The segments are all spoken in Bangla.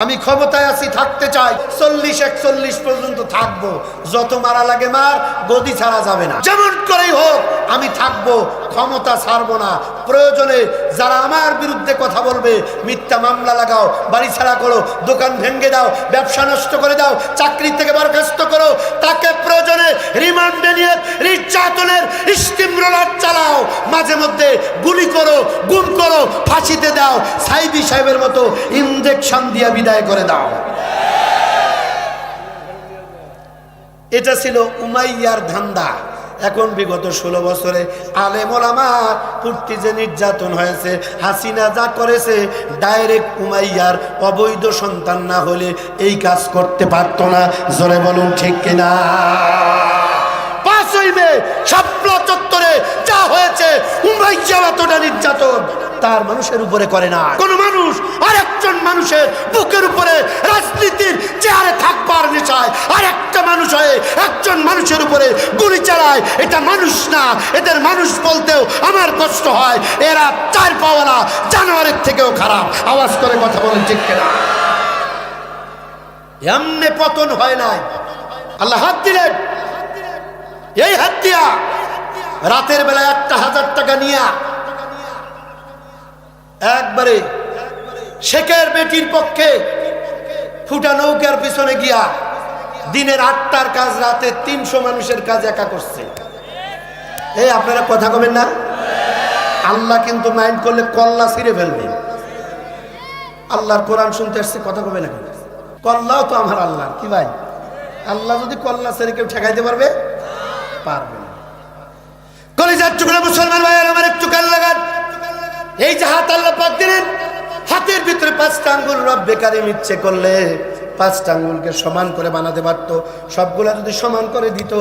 আমি ক্ষমতায় আছি, থাকতে চাই। চল্লিশ, একচল্লিশ পর্যন্ত থাকব। যত মারা লাগে মার, গদি ছাড়া যাবে না। যেমন করেই হোক, আমি থাকব। ক্ষমতা ছাড়বো না। প্রয়োজনে যারা আমার বিরুদ্ধে কথা বলবে, মিথ্যা মামলা লাগাও, বাড়ি ছাড়া করো, দোকান ভেঙে দাও, ব্যবসা নষ্ট করে দাও, চাকরি থেকে বরখাস্ত করো, তাকে প্রয়োজনে রিমান্ডে নিয়ে নির্যাতনের স্টিম রোলার চালাও। মাঝে মধ্যে গুলি করো, গুম করো, ফাঁসিতে দাও, সাইদি সাহেবের মতো ইঞ্জেকশন দিয়ে বিদায় করে দাও। এটা ছিল উমাইয়ার ধান্দা। এখন বিগত ষোলো বছরে আলেমোলামার পূর্তি যে নির্যাতন হয়েছে, হাসিনা যা করেছে ডাইরেক্ট উমাইয়ার অবৈধ সন্তান না হলে এই কাজ করতে পারতো না। জোরে বলুন, ঠিক কিনা? পাঁচই মে, শাপলা চত্বরে যা হয়েছে, উমাইয়া এতটা নির্যাতন। তার মানুষের উপরে করে না। কোন মানুষ মানুষের বুকের উপরে রাজনীতির চেয়ারে থাকবার নেশায় আর একটা মানুষ হয়ে একজন মানুষের উপরে গুলি চালায়, এটা মানুষ না, এদের মানুষ বলতেও আমার কষ্ট হয়, এরা চার পাওয়ালা জানোয়ারের থেকেও খারাপ। আওয়াজ করে কথা বলেন ঠিক কিনা? এমনি পতন হয় নাই। আল্লাহ হাত দিলেন। এই হাত দিয়া রাতের বেলা একটা হাজার টাকা নিয়া একবারে শেখের বেটির পক্ষে ফুটা নৌকার পিছনে গিয়া দিনের আটটার কাজ, রাতে তিনশো মানুষের কাজ একা করছে। এই আপনারা কথা কবেন না? আল্লাহ কিন্তু মাইন্ড করলে কল্লা ছিঁড়ে ফেলবে। আল্লাহর কোরআন শুনতে আসছে, কথা কবে না কল্লাও তো আমার আল্লাহ কি ভাই? আল্লাহ যদি কল্লা ছেড়ে কেউ ঠেকাইতে পারবে? পারবে না। কলিজার টুকরা মুসলমান ভাই আমার একটু কান লাগান। এই যে হাত আল্লাহ পাক দিলেন হাতের ভিতরে পাঁচটা আঙ্গুল রব বেকারি ইচ্ছে করলে পাঁচটা আঙ্গুলকে সমান করে বানাতে পারতো। সবগুলা যদি সমান করে দিত,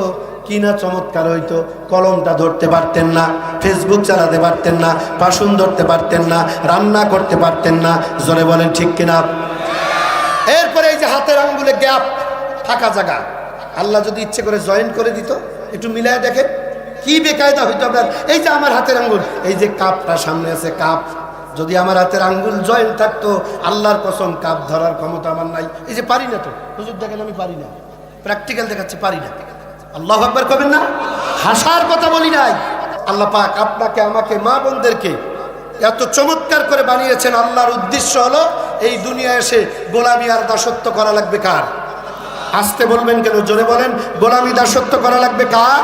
কি না চমৎকার হইতো? কলমটা ধরতে পারতেন না, ফেসবুক চালাতে পারতেন না পাশুন ধরতে পারতেন না, রান্না করতে পারতেন না। জোরে বলেন ঠিক কিনা? এরপরে এই যে হাতের আঙ্গুলে গ্যাপ, ফাঁকা জায়গা। আল্লাহ যদি ইচ্ছে করে জয়েন করে দিত, একটু মিলায় দেখেন, কি বেকায়দা হইতো আপনার? এই যে আমার হাতের আঙ্গুল, এই যে কাপটা সামনে আছে, কাপ। যদি আমার হাতের আঙ্গুল জয়েন থাকতো, আল্লাহর কসম কাপ ধরার ক্ষমতা আমার নাই। এই যে পারি না তো, হুজুর দেখেন আমি পারি না। প্র্যাকটিক্যাল দেখাচ্ছে, পারি না। আল্লাহ আকবার করবেন না? হাসার কথা বলি নাই। আল্লাহ পাক আপনাকে, আমাকে, মা বোনদেরকে এত চমৎকার করে বানিয়েছেন। আল্লাহর উদ্দেশ্য হলো, এই দুনিয়া এসে গোলামি আর দাসত্ব করা লাগবে কার? আসতে বলবেন কেন? জোরে বলেন, গোলামি দাসত্ব করা লাগবে কার?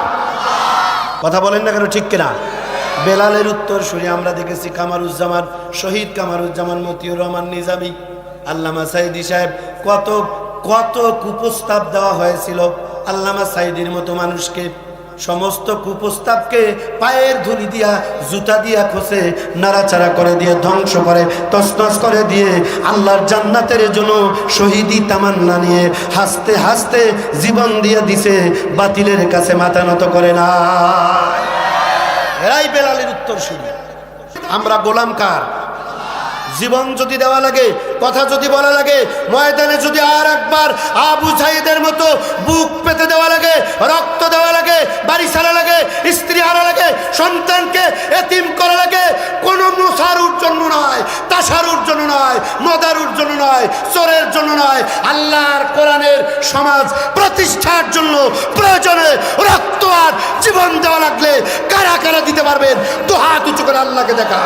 কথা বলেন না কেন, ঠিক কিনা? বেলালের উত্তর শুনে আমরা দেখেছি কামারুজ্জামান, শহীদ কামারুজ্জামান, মতিউর রহমান নিজামী। আল্লামা সাইদি সাহেব, কত কত কুপ্রস্তাব দেওয়া হয়েছিল। আল্লামা সাইদির মতো মানুষকে, সমস্ত কুপ্রস্তাবকে পায়ের ধুলি দিয়া, জুতা দিয়া খসে, নাড়াচাড়া করে দিয়ে, ধ্বংস করে তসনস করে দিয়ে, আল্লাহর জান্নাতের জন্য শহীদি তামান্না নিয়ে হাসতে হাসতে জীবন দিয়ে দিছে, বাতিলের কাছে মাথা নত করে না এরাই বেলালের উত্তর শুনি। আমরা গোলাম কার? জীবন যদি দেওয়া লাগে, কথা যদি বলা লাগে, ময়দানে যদি আর একবার আবু সাইদের মতো বুক পেতে দেওয়া লাগে, রক্ত দেওয়া লাগে, বাড়ি ছাড়া লাগে, স্ত্রী হারা লাগে, সন্তানকে এতিম করা লাগে, কোনো মুসারুর জন্য নয়, তাসারুর জন্য নয়, মদারুর জন্য নয়, চোরের জন্য নয়, আল্লাহর কোরআনের সমাজ প্রতিষ্ঠার জন্য প্রয়োজনে রক্ত জীবন দেওয়া লাগলে কারা কারা দিতে পারবেন? তো হাত উঁচু করে আল্লাহকে দেখা